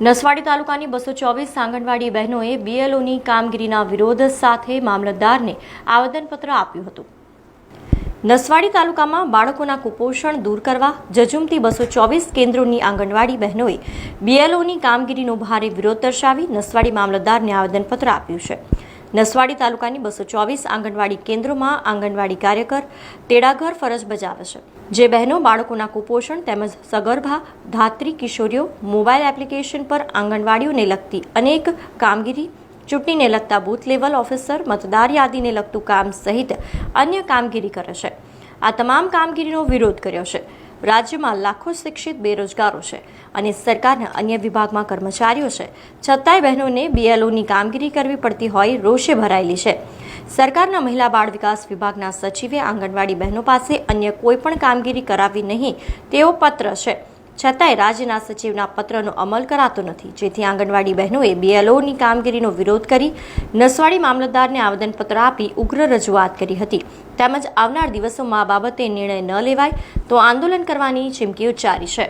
નસવાડી તાલુકાની બસો ચોવીસ આંગણવાડી બહેનોએ બીએલઓની કામગીરીના વિરોધ સાથે મામલતદારને આવેદનપત્ર આપ્યું હતું. નસવાડી તાલુકામાં બાળકોના કુપોષણ દૂર કરવા જજુમતી બસો ચોવીસ કેન્દ્રોની આંગણવાડી બહેનોએ બીએલઓની કામગીરીનો ભારે વિરોધ દર્શાવી નસવાડી મામલતદારને આવેદનપત્ર આપ્યું છે. નસવાડી તાલુકાની બસો ચોવીસ આંગણવાડી કેન્દ્રોમાં આંગણવાડી કાર્યકર, તેડાઘર ફરજ બજાવે છે. જે બહેનો બાળકોના કુપોષણ તેમજ સગર્ભા, ધાત્રી કિશોરીઓ મોબાઈલ એપ્લિકેશન પર આંગણવાડીઓને લગતી અનેક કામગીરી, ચૂંટણીને લગતા બૂથ લેવલ ઓફિસર, મતદાર યાદીને લગતું કામ સહિત અન્ય કામગીરી કરે છે. આ તમામ કામગીરીનો વિરોધ કર્યો છે. રાજ્યમાં લાખો શિક્ષિત બેરોજગારો છે અને સરકારના અન્ય વિભાગમાં કર્મચારીઓ છે. છતાંય બહેનોને બીએલઓની કામગીરી કરવી પડતી હોય, રોષે ભરાયેલી છે. સરકારના મહિલા બાળ વિકાસ વિભાગના સચિવે આંગણવાડી બહેનો પાસે અન્ય કોઈ પણ કામગીરી કરાવી નહીં તેવો પત્ર છે. છતાંય રાજ્યના સચિવના પત્રનો અમલ કરાતો નથી. જેથી આંગણવાડી બહેનોએ બીએલઓની કામગીરીનો વિરોધ કરી નસવાડી મામલતદારને આવેદનપત્ર આપી ઉગ્ર રજૂઆત કરી હતી. તેમજ આવનાર દિવસોમાં આ બાબતે નિર્ણય ન લેવાય તો આંદોલન કરવાની ચીમકી ઉચ્ચારી છે.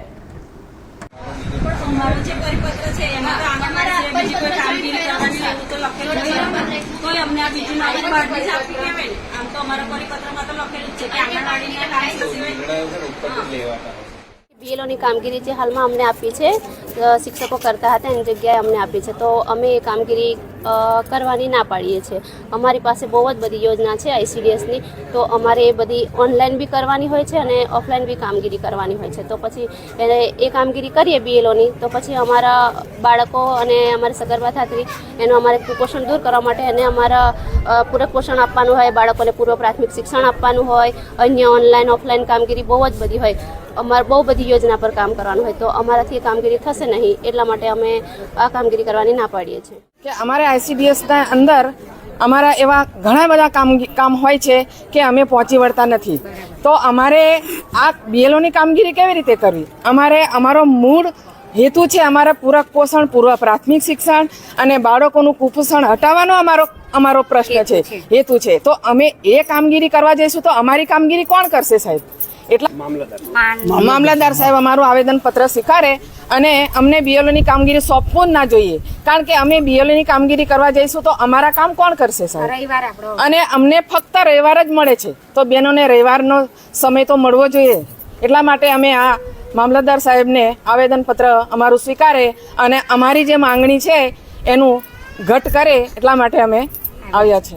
અમારો જે પરિપત્ર છે એમાં તો આંગણવાડી બીજી કોઈ કામગીરી કરવાની એવું તો લખેલું છે તોય અમને આ બીજું નવું બારથી આપી કહેવાય આમ તો અમારા પરિપત્રમાં તો લખેલું છે કે આંગણવાડીના સિવાય બીએલઓની કામગીરી જે હાલમાં અમને આપી છે શિક્ષકો કરતા હતા એની જગ્યાએ અમને આપી છે. તો અમે એ કામગીરી કરવાની ના પાડીએ છીએ. અમારી પાસે બહુ જ બધી યોજના છે આઈસીડીએસની તો અમારે એ બધી ઓનલાઈન બી કરવાની હોય છે અને ઓફલાઈન બી કામગીરી કરવાની હોય છે. તો પછી એને એ કામગીરી કરીએ બીએલઓની તો પછી અમારા બાળકો અને અમારી સગર્ભા થાત્રી એનું અમારે કુપોષણ દૂર કરવા માટે એને અમારા પૂરક પોષણ આપવાનું હોય, બાળકોને પૂર્વ પ્રાથમિક શિક્ષણ આપવાનું હોય, અન્ય ઓનલાઈન ઓફલાઈન કામગીરી બહુ જ બધી હોય. અમારે બહુ બધી યોજના પર કામ કરવાનું હોય તો અમારાથી એ કામગીરી થશે નહીં એટલા માટે અમે આ કામગીરી કરવાની ના પાડીએ છીએ. કે અમારે આઈસીડીએસના અંદર અમારા એવા ઘણા બધા કામ કામ હોય છે કે અમે પહોંચી વળતા નથી. તો અમારે આ બીએલઓની કામગીરી કેવી રીતે કરવી? અમારે અમારો મૂળ હેતુ છે અમારા પૂરક પોષણ પૂર્વ પ્રાથમિક શિક્ષણ અને બાળકોનું કુપોષણ હટાવવાનો અમારો અમારો પ્રશ્ન છે. હેતુ છે. તો અમે એ કામગીરી કરવા જઈશું તો અમારી કામગીરી કોણ કરશે સાહેબ? એટલા મામલતદાર. સાહેબ અમારું આવેદન પત્ર સ્વીકારે અને અમને બીએલઓની કામગીરી સોંપવું જ ના જોઈએ. કારણ કે અમે બીએલઓની કામગીરી કરવા જઈશું તો અમારા કામ કોણ કરશે સાહેબ? અને અમને ફક્ત રવિવાર જ મળે છે. તો બહેનોને રવિવારનો સમય તો મળવો જોઈએ. એટલા માટે અમે આ મામલતદાર સાહેબને આવેદન પત્ર અમારું સ્વીકારે અને અમારી જે માંગણી છે એનું ઘટ કરે એટલા માટે અમે આવ્યા છે.